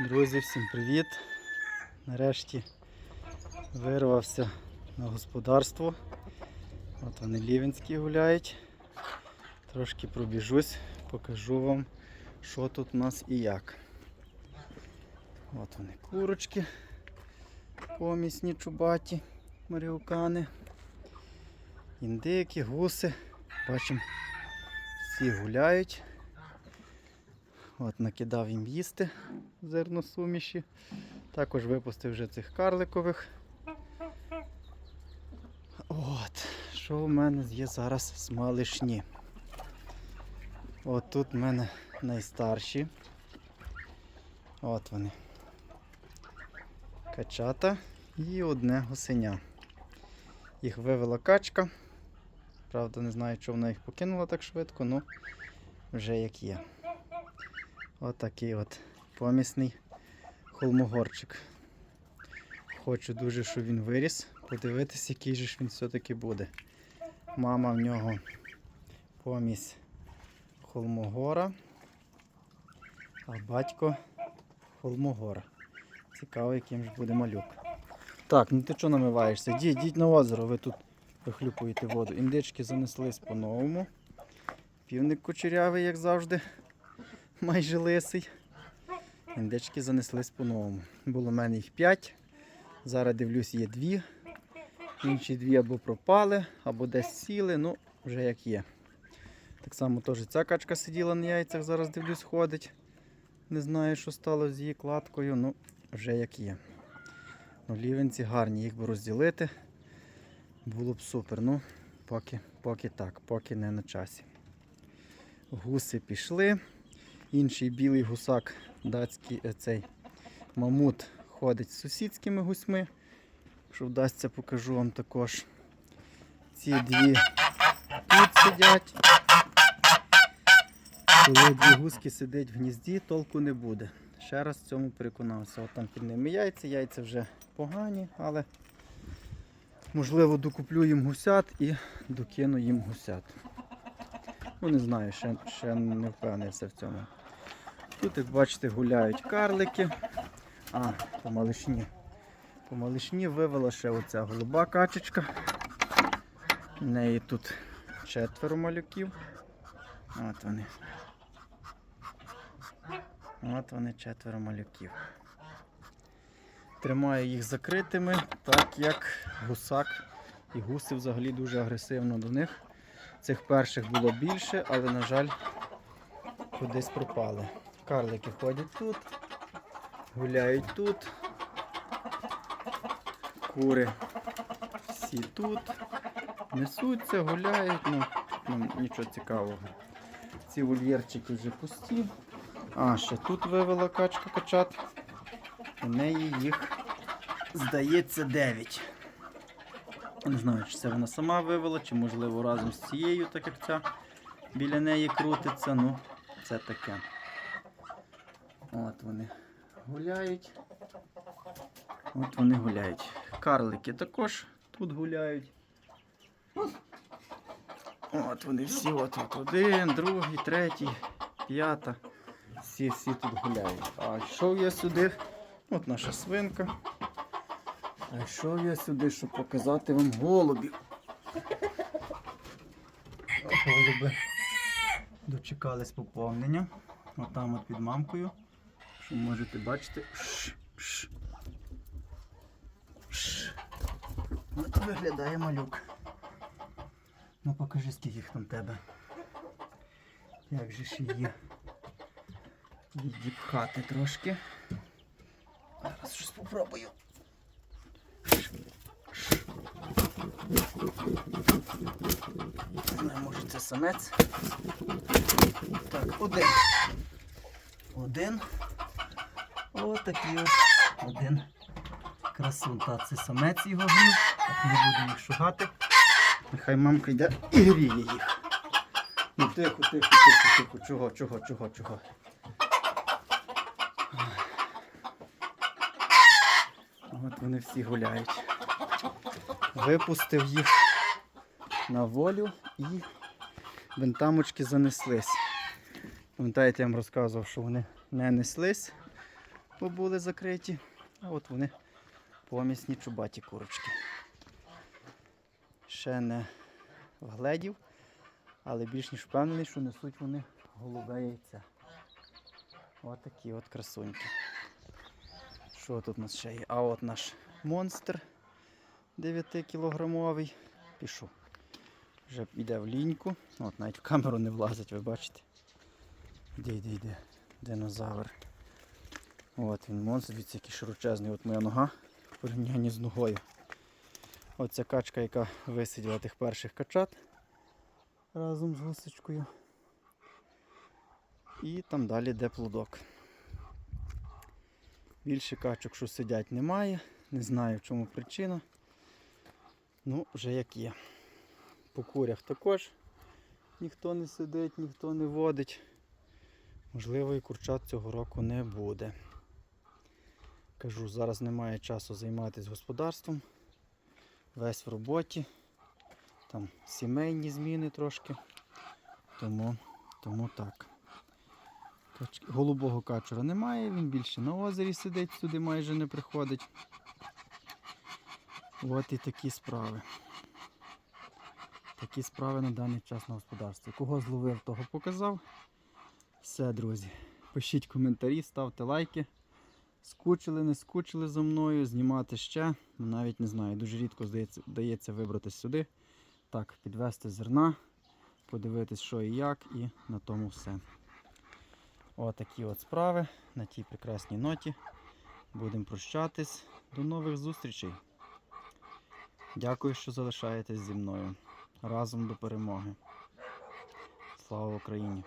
Друзі, всім привіт! Нарешті вирвався на господарство. От вони лівенські гуляють. Трошки пробіжусь, покажу вам, що тут у нас і як. От вони курочки, помісні чубаті, маріукани, індики, гуси. Бачимо, всі гуляють. От накидав їм їсти зерносуміші. Також випустив вже цих карликових. От, що в мене є зараз з малишні. От тут в мене найстарші. От вони. Качата і одне гусеня. Їх вивела качка. Правда, не знаю, чого вона їх покинула так швидко, ну вже як є. Отакий от помісний холмогорчик. Хочу дуже, щоб він виріс. Подивитися, який же ж він все-таки буде. Мама в нього помість холмогора, а батько холмогора. Цікаво, яким ж буде малюк. Так, ну ти що намиваєшся? Діть, діть на озеро, ви тут вихлюпуєте воду. Індички занеслись по-новому. Півник кучерявий, як завжди майже лисий. Індички занеслись по-новому. Було в мене їх 5. Зараз дивлюсь, є дві. Інші дві або пропали, або десь сіли, ну, вже як є. Так само теж ця качка сиділа на яйцях, зараз дивлюсь, ходить. Не знаю, що стало з її кладкою, ну, вже як є. Ну, лівенці гарні, їх би розділити. Було б супер. Ну, поки, поки так, поки не на часі. Гуси пішли. Інший білий гусак, датський е, цей мамут ходить з сусідськими гусьми. Якщо вдасться, покажу вам також. Ці дві тут сидять. Коли дві гуски сидять в гнізді, толку не буде. Ще раз в цьому переконався. От там під ними яйця, яйця вже погані, але можливо докуплю їм гусят і докину їм гусят. Ну не знаю, ще, ще не впевнився в цьому. Тут, як бачите, гуляють карлики. А, по малишні. По малишні вивела ще оця голуба качечка. В неї тут четверо малюків. От вони. От вони четверо малюків. Тримаю їх закритими, так як гусак і гуси взагалі дуже агресивно до них. Цих перших було більше, але, на жаль, кудись пропали. Карлики ходять тут, гуляють тут. Кури всі тут. Несуться, гуляють, ну, ну нічого цікавого. Ці вольєрчики вже пусті. А, ще тут вивела качка качат. У неї їх, здається, 9. Не знаю, чи це вона сама вивела, чи можливо разом з цією, так як ця біля неї крутиться. Ну, це таке. От вони гуляють. От вони гуляють. Карлики також тут гуляють. От вони всі, от, от один, другий, третій, п'ята. Всі всі тут гуляють. А йшов я сюди, от наша свинка. А йшов я сюди, щоб показати вам голубів. Голуби дочекались поповнення. Отам от під мамкою. Що можете бачити. От виглядає малюк. Ну покажи, скільки їх там тебе. Як же ж її відіпхати трошки. Зараз щось попробую. Не може це самець. Так, один. Один. Отакий от один красун. Та це самець його. Так, Не буду їх шугати. Нехай мамка йде і гріє їх. Ну тихо, тихо, тихо, тихо. Чого, чого, чого, чого. От вони всі гуляють. Випустив їх на волю і бентамочки занеслись. Пам'ятаєте, я вам розказував, що вони не неслись, бо були закриті. А от вони помісні чубаті курочки. Ще не вгледів, але більш ніж впевнений, що несуть вони голубе яйця. Ось такі от красуньки. Що тут у нас ще є? А от наш монстр 9-кілограмовий. Пішов. Вже йде в ліньку. От навіть в камеру не влазить, ви бачите. Іде, йде, йде. Динозавр. От він монстр, дивіться, який широчезний. От моя нога в порівнянні з ногою. Оця качка, яка висиділа тих перших качат разом з гусечкою. І там далі йде плодок. Більше качок, що сидять, немає. Не знаю в чому причина. Ну, вже як є. По курях також ніхто не сидить, ніхто не водить. Можливо, і курчат цього року не буде. Кажу, зараз немає часу займатися господарством. Весь в роботі. Там сімейні зміни трошки. Тому, тому так. Голубого качура немає, він більше на озері сидить, сюди майже не приходить. От і такі справи. Такі справи на даний час на господарстві. Кого зловив, того показав. Все, друзі. Пишіть коментарі, ставте лайки. Скучили, не скучили за мною, знімати ще. Ну, Навіть не знаю, дуже рідко здається, вдається вибратися сюди. Так, підвести зерна, подивитись, що і як, і на тому все. Отакі от справи на тій прекрасній ноті. Будемо прощатись. До нових зустрічей. Дякую, що залишаєтесь зі мною. Разом до перемоги. Слава Україні!